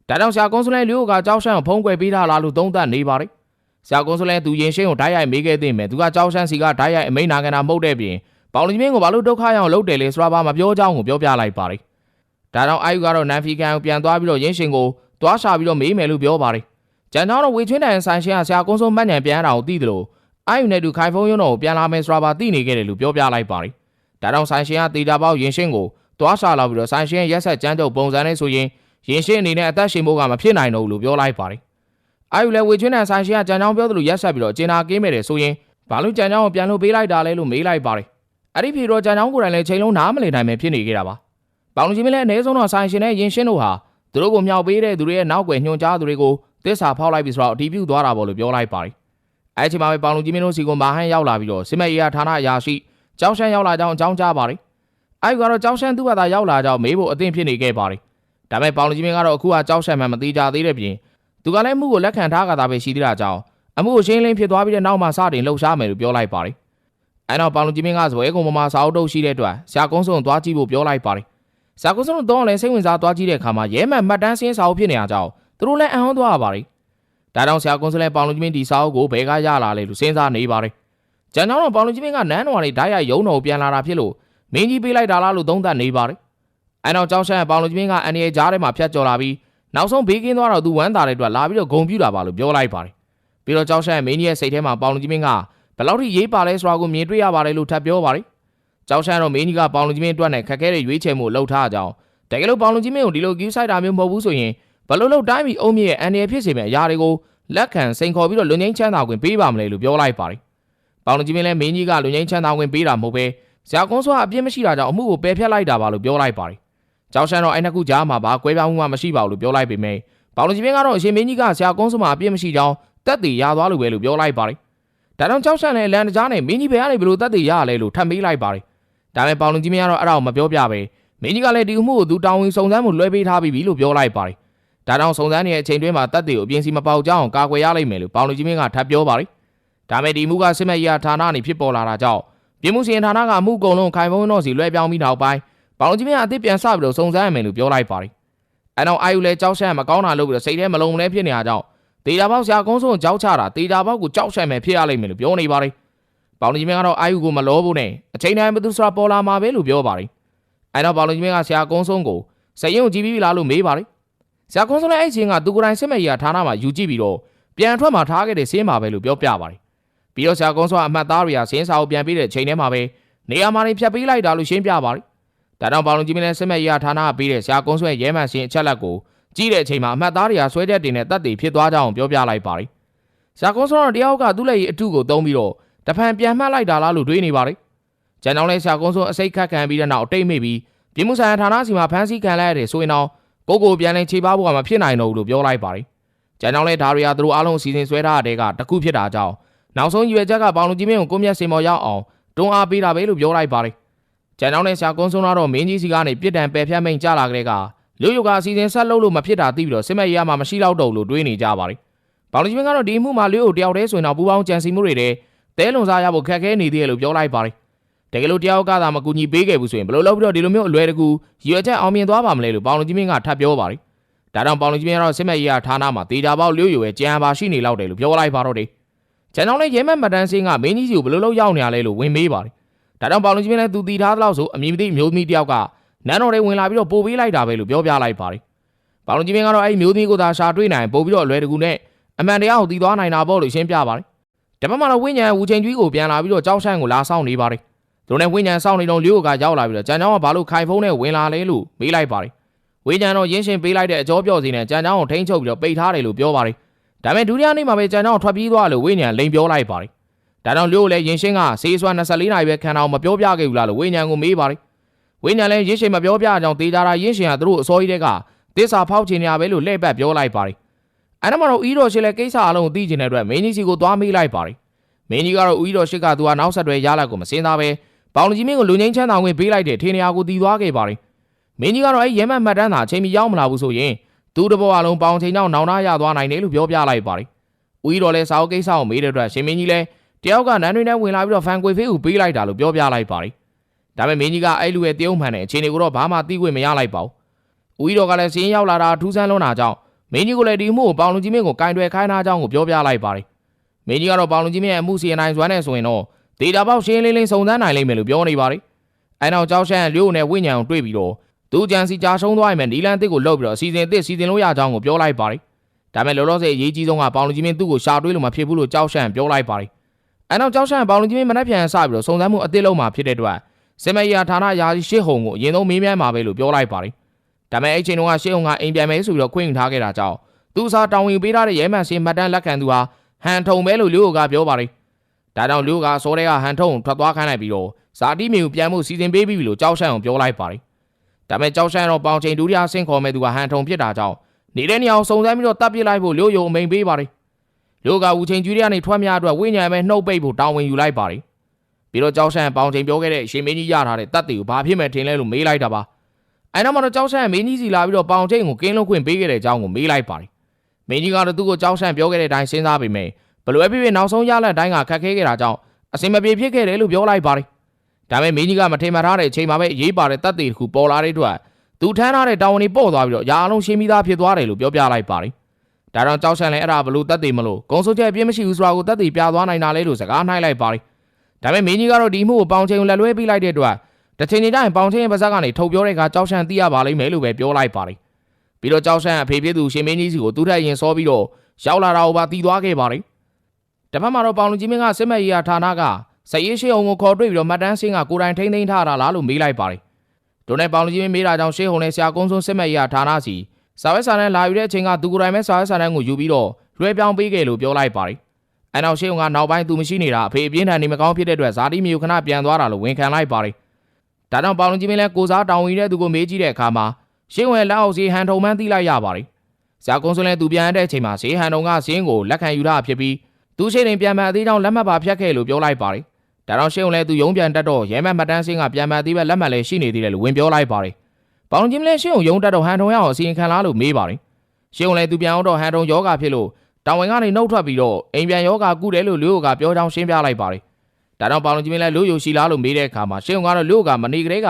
ဒါကြောင့်ဆရာကွန်ဆူလဲလျို့ကကြောက်ရှမ်းကိုဖုံးကွယ်ပေးထားလားလို့သုံးသပ်နေပါတယ်။ဆရာကွန်ဆူလဲသူရင်ရှင်းကိုဓာတ်ရိုက်မေးခဲ့သိမယ်သူကကြောက်ရှမ်းစီကဓာတ်ရိုက်အမိန်နာကန်တာမဟုတ်တဲ့ပြင်ပေါင်လူကြီးမင်းကိုဘာလို့ဒုက္ခရောက်လုပ်တယ်လဲဆိုတာပါမပြောချောင်းကိုပြောပြလိုက်ပါတယ်။ဒါကြောင့်အာယူကတော့နန်ဖီကန်ကိုပြန်သွားပြီးတော့ရင်ရှင်းကိုသွားရှာပြီးတော့မေးမယ်လို့ပြောပါတယ်။ကျန်တော့ဝေချွင်းတန်ဆိုင်ရှင်ကဆရာကွန်ဆူမှတ်ညံပြန်ရတာကိုသိတယ်လို့အာယူနဲ့တူခိုင်ဖုံးရုံးတော်ကိုပြန်လာမယ်ဆိုတာပါသိနေခဲ့တယ်လို့ပြောပြလိုက်ပါတယ်။ဒါကြောင့်ဆိုင်ရှင်ကတေတာပေါက်ရင်ရှင်းကိုသွားရှာလာပြီးတော့ဆိုင်ရှင်ရက်ဆက်ကြမ်းကြုတ်ပုံစံနဲ့ဆိုရင် ရင်ရှင်းအနေနဲ့အသက်ရှင်ဖို့ကမဖြစ်နိုင်တော့ဘူးလို့ပြောလိုက်ပါတယ်။အာယူလည်းဝေချွင်းတန်ဆိုင်ရှင်ကကြံကြောင်းပြောသလိုရက်ဆက်ပြီးတော့ကျင်နာကင်းမဲ့တယ်ဆိုရင်ဘာလို့ကြံကြောင်းကိုပြန်လို့ပေးလိုက်တာလဲလို့မေးလိုက်ပါတယ်။အဲ့ဒီဖြေတော့ကြံကြောင်းကိုယ်တိုင်လည်းချိန်လုံးနားမလည်နိုင်ပဲဖြစ်နေခဲ့တာပါ။ပေါင်လူကြီးမင်းလည်းအနည်းဆုံးတော့ဆိုင်ရှင်နဲ့ရင်ရှင်းတို့ဟာသူတို့ကိုမြောက်ပေးတဲ့သူတွေရဲ့နောက်ွယ်ညွှန်ကြားသူတွေကိုသစ္စာဖောက်လိုက်ပြီးဆိုတော့အတီးပြုတ်သွားတာပေါ့လို့ပြောလိုက်ပါတယ်။အဲ့ဒီချိန်မှာပဲပေါင်လူကြီးမင်းတို့စီကမာဟန်ရောက်လာပြီးတော့စစ်မဲ့ရေးဌာနအရာရှိကျောင်းရှမ်းရောက်လာကြောင်းအကြောင်းကြားပါတယ်။အာယူကတော့ကျောင်းရှမ်းသူ့ဘာသာရောက်လာကြောင်းမေးဖို့အသင့်ဖြစ်နေခဲ့ပါတယ်။ ဒါပေမဲ့ပေါင်လူကြီးမင်းကတော့အခုကကြောက်ရှမ်းမှမသေးကြသေးတဲ့ပြင်သူကလည်းမှုကိုလက်ခံထားကြတာပဲရှိသေးတာကြောင့်အမှုကိုရှင်းလင်းဖြစ်သွားပြီးတဲ့နောက်မှစတင်လှုပ်ရှားမယ်လို့ပြောလိုက်ပါတယ်။အဲနောက်ပေါင်လူကြီးမင်းကဇွဲကုံပေါ်မှာစာအုပ်တုပ်ရှိတဲ့အတွက်ဆရာကုန်းစုံသွားကြည့်ဖို့ပြောလိုက်ပါတယ်။ဆရာကုန်းစုံတော့လည်းစိတ်ဝင်စားသွားကြည့်တဲ့အခါမှာရဲမှန်မှတ်တမ်းစင်းစာအုပ်ဖြစ်နေအောင်ကြောင့်သူတို့လည်းအံ့ဩသွားရပါတယ်။ဒါကြောင့်ဆရာကုန်းစုံလည်းပေါင်လူကြီးမင်းဒီစာအုပ်ကိုဘယ်ကရလာလဲလို့စဉ်းစားနေပါတယ်။ကျန်တော့ပေါင်လူကြီးမင်းကနန်းတော်လေးဓာတ်ရိုက်ရုံတော်ပြန်လာတာဖြစ်လို့မင်းကြီးပေးလိုက်တာလားလို့သုံးသပ်နေပါတယ်။ အဲနောက်ကျောင်းရှမ်းပေါင်လူကြီးမင်းကအန်ရီကြားထဲမှာဖြတ်ကျော်လာပြီးနောက်ဆုံးဘေးကင်းသွားတော့သူဝမ်းသာတဲ့အတွက်လာပြီးတော့ဂုံပြူတာပါလို့ပြောလိုက်ပါတယ်။ပြီးတော့ကျောင်းရှမ်းမင်းကြီးရဲ့စိတ်ထဲမှာပေါင်လူကြီးမင်းကဘယ်လောက်ထိရေးပါလဲဆိုတာကိုမြင်တွေ့ရပါတယ်လို့ထပ်ပြောပါတယ်။ကြောက်ရှမ်းတော့မင်းကြီးကပေါင်လူကြီးမင်းအတွက်နဲ့ခက်ခဲတဲ့ရွေးချယ်မှုကိုလှုပ်ထားကြအောင်တကယ်လို့ပေါင်လူကြီးမင်းကိုဒီလိုကူးဆိုင်တာမျိုးမဟုတ်ဘူးဆိုရင်ဘလို့လို့တိုင်းပြည်အုံမြင့်ရဲ့အန်ရဖြစ်စေမယ့်အရာတွေကိုလက်ခံစိန်ခေါ်ပြီးတော့လူငင်းချမ်းသာခွင့်ပေးပါမလဲလို့ပြောလိုက်ပါတယ်ပေါင်လူကြီးမင်းလည်းမင်းကြီးကလူငင်းချမ်းသာခွင့်ပေးတာမဟုတ်ပဲဇာကွန်ဆွာအပြစ်မရှိတာကြောင့်အမှုကိုပယ်ဖျက်လိုက်တာပါလို့ပြောလိုက်ပါတယ် ကြောက်ရှမ်းတော့အဲ့နှစ်ခုကြားမှာဘာကွဲပြားမှုမှမရှိပါဘူးလို့ပြောလိုက်ပေမဲ့ပေါင်လူကြီးမင်းကတော့အရှင်မင်းကြီးကဇာကွန်ဆွာအပြစ်မရှိကြောင်းတက်တည်ရသွားလို့ပဲလို့ပြောလိုက်ပါတယ်ဒါကြောင့်ကြောက်ရှမ်းလည်းလန်တကြားနဲ့မင်းကြီးဘယ်ကနေဘလို့တက်တည်ရရလဲလို့ထပ်မေးလိုက်ပါတယ်ဒါပေမဲ့ပေါင်လူကြီးမင်းကတော့အဲ့ဒါကိုမပြောပြပဲမင်းကြီးကလည်းဒီအမှုကိုသူတောင်းဝင်စုံစမ်းမှုလွှဲပေးထားပြီးပြီလို့ပြောလိုက်ပါတယ်ဒါကြောင့်စုံစမ်းနေတဲ့အချိန်တွင်းမှာတက်တည်ကိုအပြင်းစီမပေါက်ကြအောင်ကာကွယ်ရလိမ့်မယ်လို့ပေါင်လူကြီးမင်းကထပ်ပြောပါတယ်ဒါမဲ့ဒီမှုကစစ်မဲ့ရဌာနနေဖြစ်ပေါ်လာတာကြောင့်ပြည်မှုစီရင်ဌာနကအမှုကုန်လုံးခိုင်ဖုံးတော့စီလွှဲပြောင်းပြီးနောက်ပိုင်း ပေါင်လူကြီးမင်းကအသစ်ပြန်ဆပြီးတော့စုံစမ်းရမယ်လို့ပြောလိုက်ပါတယ်အဲတော့အာယူလည်းကြောက်ရှက်မကောင်းတာလို့ပြီးတော့စိတ်ထဲမလုံးမလဲဖြစ်နေတာကြောင့်ဒေတာပေါက်ဆရာကုန်းစုံကြောက်ချတာဒေတာပေါက်ကိုကြောက်ရှက်မယ်ဖြစ်ရလိမ့်မယ်လို့ပြောနေပါတယ်ပေါင်လူကြီးမင်းကတော့အာယူကိုမလောဖို့နဲ့အချိန်တိုင်းဘသူဆိုတာပေါ်လာမှာပဲလို့ပြောပါတယ်အဲတော့ပေါင်လူကြီးမင်းကဆရာကုန်းစုံကိုစရင်ကိုကြည့်ပြီးလားလို့မေးပါတယ်ဆရာကုန်းစုံလည်းအဲ့ချင်းကသူကိုယ်တိုင်စစ်မဲ့ရဌာနမှာယူကြည့်ပြီးတော့ပြန်ထွက်มาထားခဲ့တဲ့စင်းပါပဲလို့ပြောပြပါတယ်ပြီးတော့ဆရာကုန်းစုံအမှတ်သားတွေကစင်းစာကိုပြန်ပေးတဲ့ချိန်ထဲမှာပဲနေရာမှာနေဖြတ်ပေးလိုက်တာလို့ရှင်းပြပါတယ် ဒါကြောင့်ပေါင်လူကြီးမင်းလည်းစစ်မဲ့ရဌာနကပေးတဲ့ဆရာကုန်းစုံရဲ့ရဲမှန်စင်းအချက်လက်ကိုကြည့်တဲ့အချိန်မှာအမှတ်သားတွေကဆွဲချက်တင်တဲ့တပ်တွေဖြစ်သွားကြအောင်ပြောပြလိုက်ပါတယ်ဆရာကုန်းစုံတော့တယောက်ကသူ့လက်ရည်အထုကိုသုံးပြီးတော့တဖန်ပြန်မှတ်လိုက်တာလားလို့တွေးနေပါတယ်ကျန်ကြောင်းလဲဆရာကုန်းစုံအစိတ်ခတ်ခံပြီးတဲ့နောက်အတိတ်မိပြီးပြည်မှုဆိုင်ရာဌာနစီမှာဖမ်းဆီးခံလိုက်ရတဲ့ဆိုရင်တော့ကိုကိုပြန်လဲခြေပါဖို့ကမဖြစ်နိုင်တော့ဘူးလို့ပြောလိုက်ပါတယ်ကျန်ကြောင်းလဲဒါတွေကသူတို့အားလုံးအစီအစဉ်ဆွဲထားတဲ့ကတခုဖြစ်တာကြောင့်နောက်ဆုံးရွယ်ချက်ကပေါင်လူကြီးမင်းကိုကိုမျက်စင်ပေါ်ရောက်အောင်တွန်းအားပေးတာပဲလို့ပြောလိုက်ပါတယ် ကျန်ကြောင်းလဲဆရာကုန်းစုံတော့မင်းကြီးစီကနေပြစ်ဒဏ်ပယ်ဖြတ်မိန်ကြလာကြတဲ့ကလူယုကအစီအစဉ်ဆက်လုပ်လို့မဖြစ်တာသိပြီးတော့စစ်မဲ့ရမှာမရှိတော့တော့လို့တွေးနေကြပါတယ်။ပေါင်လူကြီးမင်းကတော့ဒီမှုမှာလူယုတယောက်တည်းဆိုရင်တော့ပူပေါင်းကြံစီမှုတွေတဲ့တဲလွန်စားရဖို့ခက်ခဲနေသေးတယ်လို့ပြောလိုက်ပါတယ်။တကယ်လို့တယောက်ကသာမကူညီပေးခဲ့ဘူးဆိုရင်ဘယ်လိုလုပ်ပြီးတော့ဒီလိုမျိုးအလွယ်တကူရွယ်ချက်အောင်မြင်သွားပါမလဲလို့ပေါင်လူကြီးမင်းကထပ်ပြောပါတယ်။ဒါကြောင့်ပေါင်လူကြီးမင်းကတော့စစ်မဲ့ရဌာနမှာတေချာပေါက်လူယုရဲ့ကြံပါရှိနေလောက်တယ်လို့ပြောလိုက်ပါတော့တယ်။ကျန်တော့လည်းရဲမက်မတန်းစင်းကမင်းကြီးစီကိုဘယ်လိုလုပ်ရောက်နေရလဲလို့ဝင်မေးပါတယ်။ ဒါကြောင့်ပေါင်လူကြီးမင်းလည်းသူတီထားသလောက်ဆိုအမည်မသိမျိုးသမီးတယောက်ကနန်းတော်ထဲဝင်လာပြီးတော့ပို့ပေးလိုက်တာပဲလို့ပြောပြလိုက်ပါတယ်။ပေါင်လူကြီးမင်းကတော့အဲ့ဒီမျိုးသမီးကိုသာရှာတွေ့နိုင်ပို့ပြီးတော့အလွယ်တကူနဲ့အမှန်တရားကိုသိသွားနိုင်တာပေါ့လို့ရှင်းပြပါတယ်။တပတ်မှတော့ဝိညာဉ်ဝူချိန်ကြီးကိုပြန်လာပြီးတော့ကြောက်ဆိုင်ကိုလာဆောင်နေပါတယ်။သူတို့နဲ့ဝိညာဉ်ဆောင်နေတော့လျို့ကရောက်လာပြီးတော့ကြံချောင်းကဘာလို့ခိုင်ဖုံးနဲ့ဝင်လာလဲလို့မေးလိုက်ပါတယ်။ဝိညာဉ်တော့ရင်းရှင်ပေးလိုက်တဲ့အကြောပြောစီနဲ့ကြံချောင်းကိုထိန်းချုပ်ပြီးတော့ပိတ်ထားတယ်လို့ပြောပါတယ်။ဒါပေမဲ့ဒုတိယနေ့မှာပဲကြံချောင်းထွက်ပြေးသွားလို့ဝိညာဉ်လိန်ပြောလိုက်ပါတယ်။ ဒါကြောင့်လျို့လည်းရင်းရှင်ကဆေးစွာ24နာရီပဲခံအောင်မပြောပြခဲ့ဘူးလားလို့ဝိညာဉ်ကိုမေးပါတယ်။ဝိညာဉ်လည်းရင်းရှင်မပြောပြအောင်တေးကြတာရင်းရှင်ကသူတို့အစောကြီးတဲ့ကသစ္စာဖောက်ချင်နေရပဲလို့လှည့်ပတ်ပြောလိုက်ပါတယ်။အဲ့ဒါမှတော့ဦးတော်ရှိလည်းကိစ္စအလုံးကိုသိချင်တဲ့အတွက်မင်းကြီးစီကိုသွားမေးလိုက်ပါတယ်။မင်းကြီးကတော့ဦးတော်ရှိကသူကနောက်ဆက်တွဲရလာကိုမစင်းသားပဲပေါင်လူကြီးမင်းကိုလူငင်းချမ်းသာဝင်ပေးလိုက်တဲ့ထေနေရာကိုတည်သွားခဲ့ပါတယ်။မင်းကြီးကတော့အဲ့ရဲမတ်မှတ်တမ်းသာအချိန်မီရောက်မလာဘူးဆိုရင်သူ့တဘောအလုံးပေါင်ချိန်ကြောင့်နောင်နာရသွားနိုင်တယ်လို့ပြောပြလိုက်ပါတယ်။ဦးတော်လည်းစာအုပ်ကိစ္စကိုမေးတဲ့အတွက်ရှင်မင်းကြီးလည်း တယောက်ကနန်းတွင်ထဲဝင်လာပြီးတော့ဖန်ကွေဖေးကိုပေးလိုက်တာလို့ပြောပြလိုက်ပါတယ်။ဒါပေမဲ့မင်းကြီးကအဲ့လူရဲ့တယုံမှန်တဲ့အခြေအနေကိုတော့ဘာမှသိခွင့်မရလိုက်ပါဘူး။ဦးတော်ကလည်းစင်းရောက်လာတာထူးဆန်းလွန်းတာကြောင့်မင်းကြီးကလည်းဒီမှုကိုပေါင်လူကြီးမင်းကိုကင်တွယ်ခိုင်းထားကြောင်းကိုပြောပြလိုက်ပါတယ်။မင်းကြီးကတော့ပေါင်လူကြီးမင်းရဲ့အမှုစီရင်နိုင်စွမ်းနဲ့ဆိုရင်တော့ဒေတာပေါက်ရှင်းလင်းလင်းစုံစမ်းနိုင်လိမ့်မယ်လို့ပြောနေပါတယ်။အဲနောက်ကြောက်ရှမ်းလျို့နဲ့ဝိညာဉ်ကိုတွေ့ပြီးတော့သူကြံစီကြာရှုံးသွားရင်နီလန်တစ်ကိုလှုပ်ပြီးတော့အစီအစဉ်တစ်စီစဉ်လို့ရကြောင်းကိုပြောလိုက်ပါတယ်။ဒါပေမဲ့လောလောဆယ်အရေးကြီးဆုံးကပေါင်လူကြီးမင်းသူ့ကိုရှာတွေးလို့မဖြစ်ဘူးလို့ကြောက်ရှမ်းပြောလိုက်ပါတယ်။ အဲနောက်ကြောက်ရှမ်းပေါင်လူကြီးမင်းမနှက်ပြန်စပြီးတော့စုံစမ်းမှုအသစ်လုံးမှာဖြစ်တဲ့အတွက်စင်မရီယာဌာနယာရှိရှစ်ဟုံကိုအရင်ဆုံးမေးမြန်းမှာပဲလို့ပြောလိုက်ပါတယ်။ဒါပေမဲ့အဲ့ချိန်တုန်းကရှစ်ဟုံကအိမ်ပြန်မယ်ဆိုပြီးတော့ခွင့်ယူထားခဲ့တာကြောင့်သူအစားတောင်းဝင်ပေးထားတဲ့ရဲမှန်စင်မှတ်တမ်းလက်ခံသူဟာဟန်ထုံပဲလို့လူကပြောပါတယ်။ဒါကြောင့်လူကစောတဲ့ကဟန်ထုံထွက်သွားခိုင်းလိုက်ပြီးတော့ဇာတိမီကိုပြန်မှုစီစဉ်ပေးပြီးပြီလို့ကြောက်ရှမ်းအောင်ပြောလိုက်ပါတယ်။ဒါပေမဲ့ကြောက်ရှမ်းတော့ပေါင်ချိန်ဒုတိယဆင့်ခေါ်မဲ့သူကဟန်ထုံဖြစ်တာကြောင့်နေတဲ့နေအောင်စုံစမ်းပြီးတော့တပ်ပစ်လိုက်ဖို့လူယုံအမိန်ပေးပါတယ်။ လူကဦးချိန်ကျူရီကနေထွက်များအတွက်ဝိညာဉ်ပဲနှုတ်ပိတ်ဖို့တောင်းဝင်ယူလိုက်ပါတယ်။ပြီးတော့ကြောက်ရှမ်းပေါင်ချိန်ပြောခဲ့တဲ့ရှင်မင်းကြီးရထားတဲ့တပ်တွေကိုဘာဖြစ်မဲ့ထင်လဲလို့မေးလိုက်တာပါ။အဲနောက်မှာတော့ကြောက်ရှမ်းမင်းကြီးစီလာပြီးတော့ပေါင်ချိန်ကိုကင်းလုံးခွင့်ပေးခဲ့တဲ့အကြောင်းကိုမေးလိုက်ပါတယ်မင်းကြီးကတော့သူ့ကိုကြောက်ရှန့်ပြောခဲ့တဲ့အတိုင်းစဉ်းစားပေမဲ့ဘလို့ပဲဖြစ်ဖြစ်နောက်ဆုံးရလက်တိုင်းကခက်ခဲခဲ့တာကြောင့်အစင်မပြေဖြစ်ခဲ့တယ်လို့ပြောလိုက်ပါတယ်။ဒါပေမဲ့မင်းကြီးကမထိန်မှထားတဲ့အချိန်မှာပဲအေးပါတဲ့တပ်တွေတစ်ခုပေါ်လာတဲ့အတွက်သူထမ်းထားတဲ့တာဝန်တွေပေါ့သွားပြီးတော့ရာအလုံးရှင်းပြီးသားဖြစ်သွားတယ်လို့ပြောပြလိုက်ပါတယ်။ ဒါကြောင့်ကြောက်ရှန့်လည်းအဲ့ဒါဘလို့တပ်တွေမလို့ဂုံစုချက်အပြင်းမရှိဘူးဆိုတာကိုတပ်တွေပြသွားနိုင်တာလေလို့စကားနှိုက်လိုက်ပါတယ်။ဒါပေမဲ့မင်းကြီးကတော့ဒီမှုကိုပေါင်ချိန်ကိုလက်လွဲပေးလိုက်တဲ့အတွက်တစ်ချိန်ချိန်တိုင်းပေါင်ချိန်ရဲ့ပါဇက်ကနေထုတ်ပြောတဲ့အခါကြောက်ရှန့်သိရပါလိမ့်မယ်လို့ပဲပြောလိုက်ပါတယ်။ပြီးတော့ကြောက်ဆန်းအဖေဖြစ်သူရှင်မင်းကြီးစီကိုသူ့ထက်ရင်စောပြီးတော့ရောက်လာတာကိုပါတီးသွားခဲ့ပါတယ်။တစ်ဖက်မှာတော့ပေါင်လူကြီးမင်းကစစ်မဲ့ရေးရာဌာနကစက်ရေးရှေးအောင်ကိုခေါ်တွေ့ပြီးတော့မှတ်တမ်းစင်းကကိုယ်တိုင်ထိမ့်သိမ်းထားတာလားလို့မေးလိုက်ပါတယ်ဒိုနဲ့ပေါင်လူကြီးမင်းမေးတာကြောင့်ရှေးအောင်နဲ့ဆရာကုန်းစုံစစ်မဲ့ရဌာနစီ စာဝက်စာတမ်းလာယူတဲ့အချိန်ကသူကိုယ်တိုင်ပဲစာဝက်စာတမ်းကိုယူပြီးတော့လွှဲပြောင်းပေးခဲ့လို့ပြောလိုက်ပါတယ်အဲနောက်ရှေးအောင်ကနောက်ပိုင်းသူမရှိနေတာအဖေအပြင်းထန်နေမကောင်းဖြစ်တဲ့အတွက်ဇာတိမျိုးခဏပြန်သွားတာလို့ဝန်ခံလိုက်ပါတယ်ဒါကြောင့်ပေါင်လူကြီးမင်းလည်းကိုစားတောင်းဝင်တဲ့သူကိုမေးကြည့်တဲ့အခါမှာရှေးအောင်ရဲ့လက်အောက်စီဟန်ထုံမှန်းသိလိုက်ရပါတယ်ဆရာကုန်းစုံလည်းသူပြန်ရတဲ့အချိန်မှာရှေးဟန်ထုံကစင်းကိုလက်ခံယူတာဖြစ်ပြီးသူရှိနေပြန်မှအသေးချောင်းလက်မှတ်ပါဖြတ်ခဲ့လို့ပြောလိုက်ပါတယ်ဒါတော့ရှင်းုံလဲသူရုံးပြန်တက်တော့ရဲမတ်မှတ်တန်းစင်းကပြန်မှတ်သေးပဲလက်မှတ်လည်းရှိနေသေးတယ်လို့ဝင်ပြောလိုက်ပါတယ်။ ပေါင်ချင်းလည်းရှင်းုံရုံးတက်တော့ဟန်ထုံရအောင်အစီရင်ခံလားလို့မေးပါတယ်။ရှင်းုံလဲသူပြန်အောင်တော့ဟန်ထုံယောဂဖြစ်လို့တောင်ဝင်ကနေနှုတ်ထွက်ပြီးတော့အိမ်ပြန်ယောဂကုတယ်လို့လူယိုကပြောချောင်းရှင်းပြလိုက်ပါတယ်။ဒါတော့ပေါင်ချင်းလည်းလူယိုရှိလားလို့မေးတဲ့အခါမှာရှင်းုံကတော့လူယိုကမနေကလေးက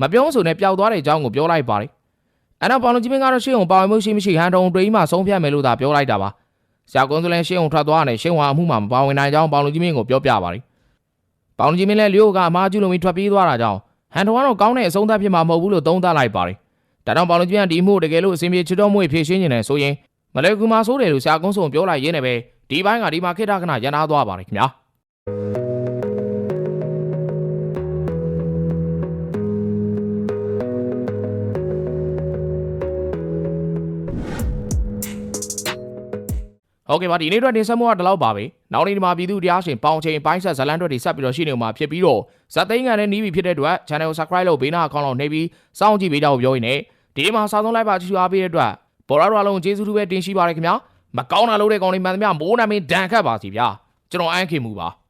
မပြောဆိုနဲ့ပျောက်သွားတဲ့အကြောင်းကိုပြောလိုက်ပါတယ်။အဲ့တော့ပေါင်ချင်းကတော့ရှင်းုံပေါင်မှုရှိမရှိဟန်ထုံတွေးမှဆုံးဖြတ်မယ်လို့သာပြောလိုက်တာပါ။ဆရာကွန်စလန်ရှင်းုံထွက်သွားတယ်ရှင်းဝါအမှုမှာမပါဝင်နိုင်ကြောင်းပေါင်ချင်းကိုပြောပြပါတယ်။ပေါင်ကြီးမင်းလည်းလျို့ကအမားကျူလုံပြီးထွက်ပြေးသွားတာကြောင့် ဟန်တော်ကတော့ကောင်းတဲ့အဆုံးသတ်ဖြစ်မှာမဟုတ်ဘူးလို့သုံးသပ်လိုက်ပါတယ်။ဒါကြောင့်ပေါင်ကြီးမင်းကဒီမှုကိုတကယ်လို့အစင်ပြေချွတ်တော်မွေဖြည့်ရှင်းနေတယ်ဆိုရင်မလဲကူမာဆိုးတယ်လို့ဆရာကုန်းစုံပြောလိုက်ရင်းနဲ့ပဲဒီဘိုင်းကဒီမှာခိတ္တခဏရန်ထားသွားပါတယ်ခင်ဗျာ။ ဟုတ်ကဲ့ပါဒီနေ့အတွက်တင်ဆက်မှုကဒီလောက်ပါပဲ။နောက်နေ့ဒီမှာပြည်သူတရားရှင်ပေါင်ချိန်ပိုင်းဆက်ဇလန်တွေတွေဆက်ပြီးတော့ရှိနေမှာဖြစ်ပြီးတော့ဇက်သိန်းကန်နဲ့နီးပြီဖြစ်တဲ့အတွက် channel ကို subscribe လုပ်ဘေးနားအကောင့်လောက်နှိပ်ပြီးစောင့်ကြည့်ပေးကြဖို့ပြောရင်းနဲ့ဒီနေ့မှာစာဆုံးလိုက်ပါကြည့်ရှုအားပေးတဲ့အတွက်ပေါ်လာတော့အလုံးကျေးဇူးတူပဲတင်ရှိပါရခင်ဗျာ။မကောင်းတာလုပ်တဲ့ကောင်တွေမှန်သမျှမိုးနာမင်းဒဏ်ခတ်ပါစီဗျာ။ကျွန်တော်အန်းခင်မူပါ။